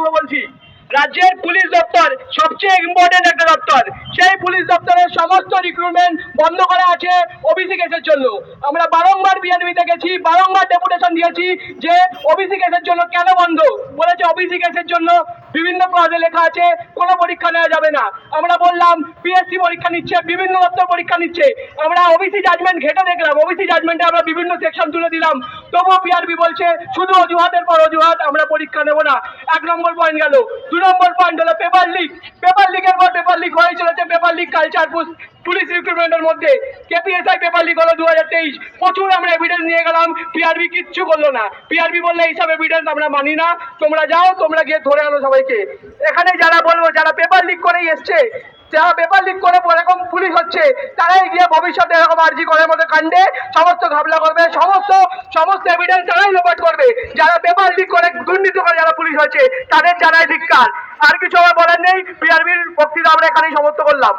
করে বলছি। রাজ্যের পুলিশ দপ্তর সবচেয়ে ইম্পর্টেন্ট একটা দপ্তর। সেই পুলিশ দপ্তরের সমস্ত রিক্রুটমেন্ট বন্ধ করা আছে ওবিসি কেসের জন্য। আমরা বারংবার বিএনপিতে গেছি বারংবার ডেপুটেশন দিয়েছি যে ওবিসি কেসের জন্য কেন বন্ধ? বলেছে ওবিসি কেসের জন্য বিভিন্ন ক্লাসে লেখা আছে, কোনো পরীক্ষা নেওয়া যাবে না। আমরা বললাম পিএসসি পরীক্ষা নিচ্ছে, বিভিন্ন দপ্তর পরীক্ষা নিচ্ছে। আমরা ওবিসি জাজমেন্ট ঘেটে দেখলাম ওবিসি জাজমেন্টে আমরা বিভিন্ন সেকশন তুলে দিলাম। তবুও পিআরবি বলছে, শুধু অজুহাতের পর অজুহাত, আমরা পরীক্ষা নেব না। এক নম্বর পয়েন্ট গেল। দু নম্বর পয়েন্ট হলো পেপার লিক পেপার লিকের পর পেপার লিক হয়ে চলেছে পেপার লিক কালচার পুলিশ রিক্রুটমেন্টের মধ্যে। কেপিএসআই পেপার লিক হলো দু হাজার তেইশ। প্রচুর আমরা এভিডেন্স নিয়ে গেলাম। পিআরবি কিচ্ছু করল না। পিআরবি বললে এইসব এভিডেন্স আমরা মানি না। তোমরা যাও, তোমরা গিয়ে ধরে আনো সবাইকে। এখানে যারা বলব, যারা পেপার লিক করেই এসছে, যারা পেপার লিক করে এরকম পুলিশ হচ্ছে, তারাই গিয়ে ভবিষ্যতে এরকম আর্জি করার মতো কাণ্ডে সমস্ত ঘাবলা করবে। সমস্ত সমস্ত এভিডেন্স তারাই লোপাট করবে। যারা পেপার লিক করে, দুর্নীতি করে যারা পুলিশ হয়েছে তাদের জানাই ধিক্কার। আর কিছু আমার বলার নেই পিআরবির বক্তৃতা আমরা এখানেই সমস্ত করলাম।